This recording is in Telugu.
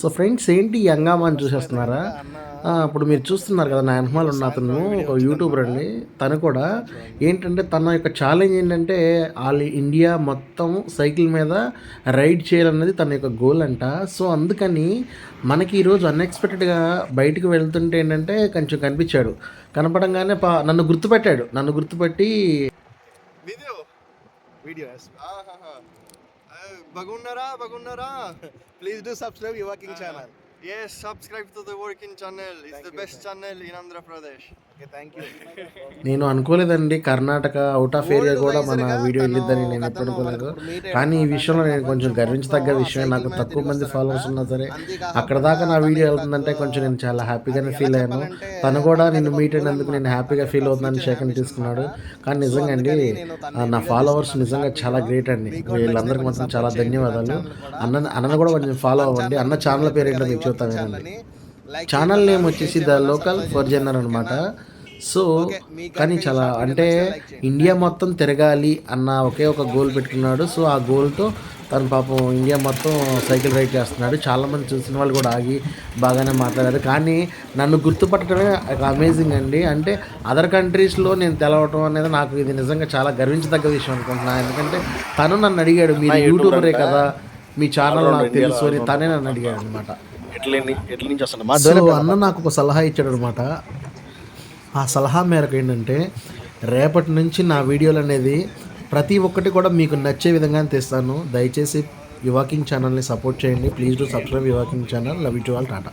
సో ఫ్రెండ్స్ ఏంటి ఈ అని చూసేస్తున్నారా? ఇప్పుడు మీరు చూస్తున్నారు కదా నా వెనకమాల ఉన్న అతను ఒక యూట్యూబర్ అండి. తను కూడా ఏంటంటే తన యొక్క ఛాలెంజ్ ఏంటంటే ఆల్ ఇండియా మొత్తం సైకిల్ మీద రైడ్ చేయాలన్నది తన యొక్క గోల్ అంట. సో అందుకని మనకి ఈరోజు అన్ఎక్స్పెక్టెడ్గా బయటికి వెళ్తుంటే ఏంటంటే కొంచెం కనిపించాడు. కనపడంగానే పా నన్ను గుర్తుపెట్టాడు. నన్ను గుర్తుపెట్టి వీడియో వీడియో బాగున్నారా? బాగున్నారా? Please do subscribe Yuva king channel Yes, subscribe to the working channel. It's the best channel in Andhra Pradesh. నేను అనుకోలేదండి కర్ణాటక అవుట్ ఆఫ్ ఏరియా కూడా మన వీడియో వెళ్ళిద్దని నేను ఎప్పుడు అనుకోలేదు కానీ ఈ విషయంలో నేను కొంచెం గర్వించదగ్గ విషయం నాకు తక్కువ మంది ఫాలోవర్స్ ఉన్నా సరే అక్కడ దాకా నా వీడియో వెళ్తుందంటే కొంచెం నేను చాలా హ్యాపీగానే ఫీల్ అయ్యాను. తను కూడా నేను మీట్ అయినందుకు నేను హ్యాపీగా ఫీల్ అవుతుందని సెకండ్ తీసుకున్నాడు. కానీ నిజంగా అండి నా ఫాలోవర్స్ నిజంగా చాలా గ్రేట్ అండి. వీళ్ళందరికీ మాత్రం చాలా ధన్యవాదాలు. అన్న అన్నను కూడా కొంచెం ఫాలో అవ్వండి. అన్న ఛానల్ పేరు ఏంటో మీకు వినండి ఛానల్ నేమ్ వచ్చేసి ద లోకల్ ఫర్ జనర్ అనమాట సో కానీ చాలా అంటే ఇండియా మొత్తం తిరగాలి అన్న ఒకే ఒక గోల్ పెట్టుకున్నాడు. సో ఆ గోల్తో తను పాపం ఇండియా మొత్తం సైకిల్ రైడ్ చేస్తున్నాడు. చాలామంది చూసిన వాళ్ళు కూడా ఆగి బాగానే మాట్లాడారు. కానీ నన్ను గుర్తుపట్టడమే అమేజింగ్ అండి. అంటే అదర్ కంట్రీస్లో నేను తెలవటం అనేది నాకు ఇది నిజంగా చాలా గర్వించదగ్గ విషయం అనుకుంటున్నాను ఎందుకంటే తను నన్ను అడిగాడు మీరు యూట్యూబరే కదా మీ ఛానల్ నాకు తెలుసు అని తనే నన్ను అడిగాడు అనమాట ఎట్ల ఎట్ల నుంచి వస్తున్నా మా సో అన్న నాకు ఒక సలహా ఇచ్చాడు అనమాట ఆ సలహా మేరకు ఏంటంటే రేపటి నుంచి నా వీడియోలు అనేది ప్రతి ఒక్కటి కూడా మీకు నచ్చే విధంగా తెస్తాను. దయచేసి యువాకింగ్ ఛానల్ని సపోర్ట్ చేయండి. Please to subscribe Yuva king channel. Love you to all tata.